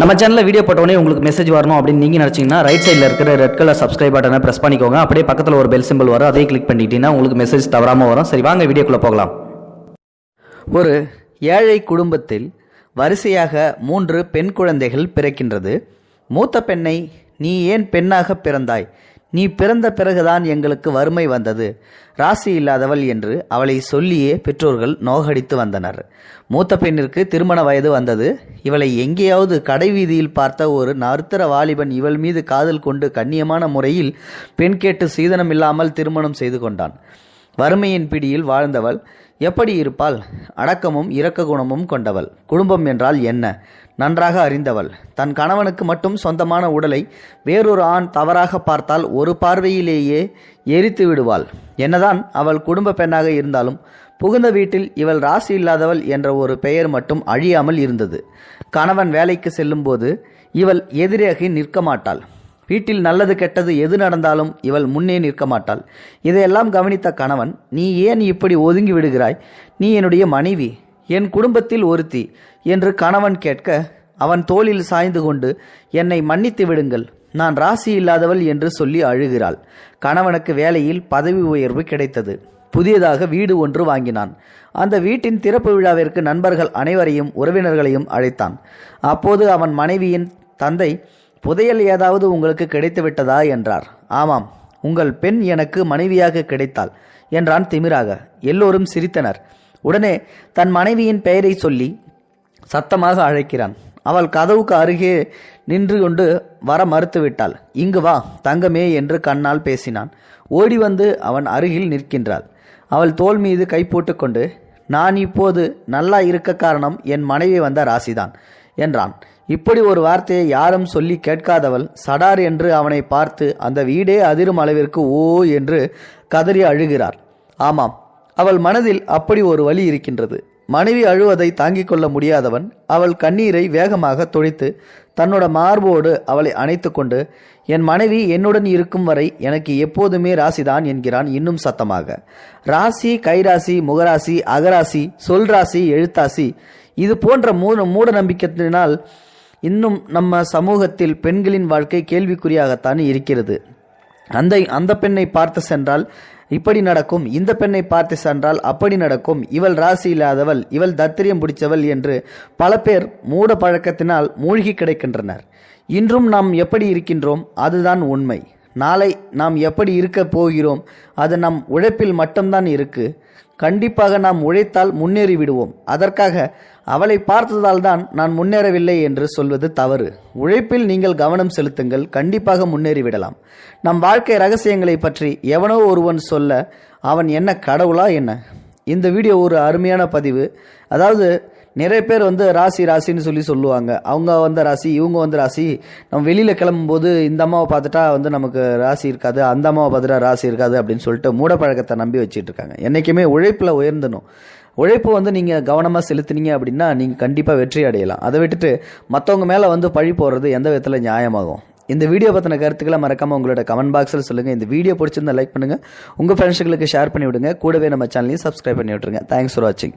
நம்ம சேனலில் வீடியோ போட்டோடனே உங்களுக்கு மெசேஜ் வரணும் அப்படின்னு நீங்கள் நினச்சிங்கன்னா ரைட் சைடில் இருக்கிற ரெட் கலர் சப்ஸ்கிரைப் பட்டனை ப்ரெஸ் பண்ணிக்கோங்க. அப்படியே பக்கத்தில் ஒரு பெல் சிம்பிள் வரும். அதே கிளிக் பண்ணிட்டீங்கன்னா உங்களுக்கு மெசேஜ் தவறாமல் வரும். சரி வாங்க வீடியோக்குள்ளே போகலாம். ஒரு ஏழை குடும்பத்தில் வரிசையாக மூன்று பெண் குழந்தைகள் பிறக்கின்றது. மூத்த பெண்ணை நீ ஏன் பெண்ணாக பிறந்தாய்? நீ பிறந்த பிறகுதான் எங்களுக்கு வறுமை வந்தது. ராசி இல்லாதவள் என்று அவளை சொல்லியே பெற்றோர்கள் நோகடித்து வந்தனர். மூத்த பெண்ணிற்கு திருமண வயது வந்தது. இவளை எங்கேயாவது கடைவீதியில் பார்த்த ஒரு நருத்தர வாலிபன் இவள் மீது காதல் கொண்டு கண்ணியமான முறையில் பெண் கேட்டு சீதனம் இல்லாமல் திருமணம் செய்து கொண்டான். வறுமையின் பிடியில் வாழ்ந்தவள் எப்படி இருப்பாள்? அடக்கமும் இரக்க குணமும் கொண்டவள். குடும்பம் என்றால் என்ன? நன்றாக அறிந்தவள். தன் கணவனுக்கு மட்டும் சொந்தமான உடலை வேறொரு ஆண் தவறாக பார்த்தால் ஒரு பார்வையிலேயே எரித்து விடுவாள். என்னதான் அவள் குடும்ப பெண்ணாக இருந்தாலும் புகுந்த வீட்டில் இவள் ராசி இல்லாதவள் என்ற ஒரு பெயர் மட்டும் அழியாமல் இருந்தது. கணவன் வேலைக்கு செல்லும்போது இவள் எதிராகி நிற்க மாட்டாள். வீட்டில் நல்லது கெட்டது எது நடந்தாலும் இவள் முன்னே நிற்க மாட்டாள். இதையெல்லாம் கவனித்த கணவன் நீ ஏன் இப்படி ஒதுங்கி விடுகிறாய்? நீ என்னுடைய மனைவி என் குடும்பத்தில் ஒருத்தி என்று கணவன் கேட்க அவன் தோளில் சாய்ந்து கொண்டு என்னை மன்னித்து விடுங்கள். நான் ராசி இல்லாதவள் என்று சொல்லி அழுகிறாள். கணவனுக்கு வேலையில் பதவி உயர்வு கிடைத்தது. புதியதாக வீடு ஒன்று வாங்கினான். அந்த வீட்டின் திறப்பு விழாவிற்கு நண்பர்கள் அனைவரையும் உறவினர்களையும் அழைத்தான். அப்போது அவன் மனைவியின் தந்தை புதையல் ஏதாவது உங்களுக்கு கிடைத்து விட்டதா என்றார். ஆமாம் உங்கள் பெண் எனக்கு மனைவியாக கிடைத்தாள் என்றான் திமிராக. எல்லோரும் சிரித்தனர். உடனே தன் மனைவியின் பெயரை சொல்லி சத்தமாக அழைக்கிறான். அவள் கதவுக்கு அருகே நின்று கொண்டு வர மறுத்துவிட்டாள். இங்கு வா தங்கமே என்று கண்ணால் பேசினான். ஓடி வந்து அவன் அருகில் நிற்கின்றாள். அவள் தோல் மீது கை போட்டுக்கொண்டு நான் இப்போது நல்லா இருக்க காரணம் என் மனைவி வந்த ராசிதான். என்றான். இப்படி ஒரு வார்த்தையை யாரும் சொல்லி கேட்காதவள் சடார் என்று அவனை பார்த்து அந்த வீடே அதிரும் அளவிற்கு ஓ என்று கதறி அழுகிறார். ஆமாம் அவள் மனதில் அப்படி ஒரு வழி இருக்கின்றது. மனைவி அழுவதை தாங்கிக் கொள்ள முடியாதவன் அவள் கண்ணீரை வேகமாக தொழித்து தன்னோட மார்போடு அவளை அணைத்து கொண்டு என் மனைவி என்னுடன் இருக்கும் வரை எனக்கு எப்போதுமே ராசிதான் என்கிறான் இன்னும் சத்தமாக. ராசி கைராசி முகராசி அகராசி சொல்ராசி எழுத்தாசி இது போன்ற மூட மூட நம்பிக்கையினால் இன்னும் நம்ம சமூகத்தில் பெண்களின் வாழ்க்கை கேள்விக்குறியாகத்தான் இருக்கிறது. அந்த அந்த பெண்ணை பார்த்து சென்றால் இப்படி நடக்கும் இந்த பெண்ணை பார்த்து சென்றால் அப்படி நடக்கும் இவள் ராசி இல்லாதவள் இவள் தத்திரியம் பிடிச்சவள் என்று பல பேர் மூட பழக்கத்தினால் மூழ்கி கிடைக்கின்றனர். இன்றும் நாம் எப்படி இருக்கின்றோம்? அதுதான் உண்மை. நாளை நாம் எப்படி இருக்க போகிறோம்? அது நம் உழைப்பில் மட்டும்தான் இருக்கு. கண்டிப்பாக நாம் உழைத்தால் முன்னேறி விடுவோம் அதற்காக அவளை பார்த்ததால் தான் நான் முன்னேறவில்லை என்று சொல்வது தவறு. உழைப்பில் நீங்கள் கவனம் செலுத்துங்கள் கண்டிப்பாக முன்னேறிவிடலாம். நம் வாழ்க்கை ரகசியங்களை பற்றி எவனோ ஒருவன் சொல்ல அவன் என்ன கடவுளா என்ன? இந்த வீடியோ ஒரு அருமையான பதிவு. அதாவது நிறைய பேர் வந்து ராசி ராசின்னு சொல்லி சொல்லுவாங்க. அவங்க வந்த ராசி இவங்க வந்த ராசி. நம்ம வெளியில் கிளம்பும்போது இந்த அம்மாவை பார்த்துட்டா வந்து நமக்கு ராசி இருக்காது அந்த அம்மாவை பார்த்துட்டா ராசி இருக்காது அப்படின்னு சொல்லிட்டு மூடப்பழக்கத்தை நம்பி வச்சுட்டு இருக்காங்க. என்றைக்குமே உழைப்பில் உயர்ந்தணும். உழைப்பு வந்து நீங்கள் கவனமாக செலுத்துனீங்க அப்படின்னா நீங்கள் கண்டிப்பாக வெற்றி அடையலாம். அதை விட்டுட்டு மற்றவங்க மேலே வந்து பழி போடுறது எந்த விதத்தில் நியாயமாகும்? இந்த வீடியோ பற்றின கருத்துக்களை மறக்காமல் உங்களோட கமெண்ட் பாக்ஸில் சொல்லுங்கள் இந்த வீடியோ பிடிச்சிருந்தா லைக் பண்ணுங்கள் உங்கள் ஃப்ரெண்ட்ஸுகளுக்கு ஷேர் பண்ணி விடுங்க கூடவே நம்ம சேனலையும் சப்ஸ்கிரைப் பண்ணி விட்டுருங்க. தேங்க்ஸ் ஃபார் வாட்சிங்